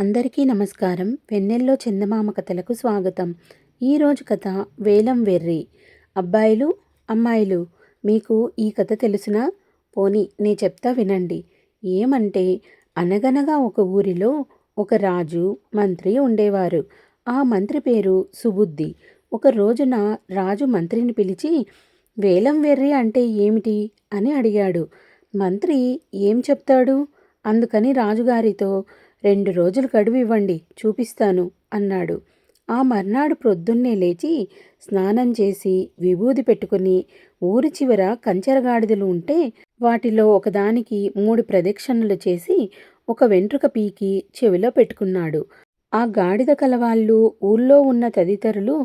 అందరికీ నమస్కారం. వెన్నెల్లో చందమామ కథలకు స్వాగతం. ఈరోజు కథ వేలం వెర్రి. అబ్బాయిలు అమ్మాయిలు మీకు ఈ కథ తెలుసునా? పోని నే చెప్తా వినండి. ఏమంటే అనగనగా ఒక ఊరిలో ఒక రాజు మంత్రి ఉండేవారు. ఆ మంత్రి పేరు సుబుద్ధి. ఒక రోజున రాజు మంత్రిని పిలిచి వేలం వెర్రి అంటే ఏమిటి? అని అడిగాడు. మంత్రి ఏం చెప్తాడు? అందుకని రాజుగారితో రెండు రోజులు గడువు ఇవ్వండి చూపిస్తాను అన్నాడు. ఆ మర్నాడు ప్రొద్దున్నే లేచి స్నానం చేసి విభూది పెట్టుకుని ఊరి చివర కంచెరగాడిదలు ఉంటే వాటిలో ఒకదానికి మూడు ప్రదక్షిణలు చేసి ఒక వెంట్రుక పీకి చెవిలో పెట్టుకున్నాడు. ఆ గాడిద కలవాళ్ళు ఊళ్ళో ఉన్న తదితరులు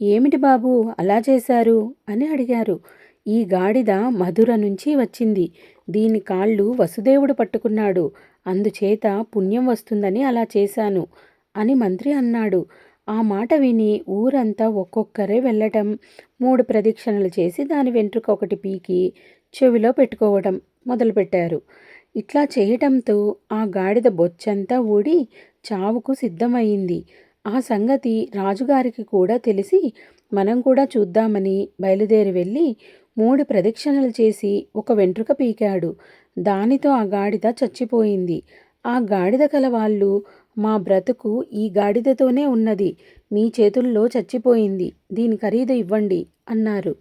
ఏమిటి బాబు అలా చేశారు? అని అడిగారు. ఈ గాడిద మధుర నుంచి వచ్చింది. దీని కాళ్ళు వసుదేవుడు పట్టుకున్నాడు. అందుచేత పుణ్యం వస్తుందని అలా చేశాను అని మంత్రి అన్నాడు. ఆ మాట విని ఊరంతా ఒక్కొక్కరే వెళ్ళటం మూడు ప్రదక్షిణలు చేసి దాని వెంట్రుక ఒకటి పీకి చెవిలో పెట్టుకోవడం మొదలుపెట్టారు. ఇట్లా చేయటంతో ఆ గాడిద బొచ్చంతా ఊడి చావుకు సిద్ధమయ్యింది ఆ సంగతి రాజుగారికి కూడా తెలిసి మనం కూడా చూద్దామని బయలుదేరి వెళ్ళి మూడు ప్రదక్షిణలు చేసి ఒక వెంట్రుక పీకాడు. దానితో ఆ గాడిద చచ్చిపోయింది. ఆ గాడిద కలవాళ్ళు మా బ్రతుకు ఈ గాడిదతోనే ఉన్నది. మీ చేతుల్లో చచ్చిపోయింది. దీని ఖరీదు ఇవ్వండి అన్నారు.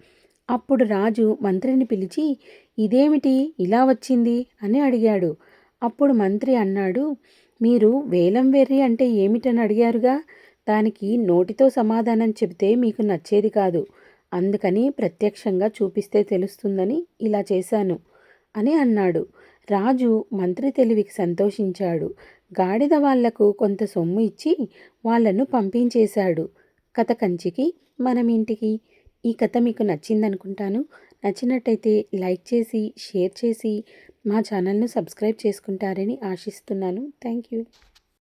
అప్పుడు రాజు మంత్రిని పిలిచి ఇదేమిటి? ఇలా వచ్చింది? అని అడిగాడు. అప్పుడు మంత్రి అన్నాడు మీరు వేలం వెర్రి అంటే ఏమిటని అడిగారుగా? దానికి నోటితో సమాధానం చెబితే మీకు నచ్చేది కాదు. అందుకని ప్రత్యక్షంగా చూపిస్తే తెలుస్తుందని ఇలా చేశాను అని అన్నాడు. రాజు మంత్రి తెలివికి సంతోషించాడు. గాడిద వాళ్ళకు కొంత సొమ్ము ఇచ్చి వాళ్ళను పంపించేశాడు. కథ కంచికి మనం ఇంటికి. ఈ కథ మీకు నచ్చిందనుకుంటాను. నచ్చినట్టయితే లైక్ చేసి షేర్ చేసి మా ఛానల్ను సబ్స్క్రైబ్ చేసుకుంటారని ఆశిస్తున్నాను. Thank you.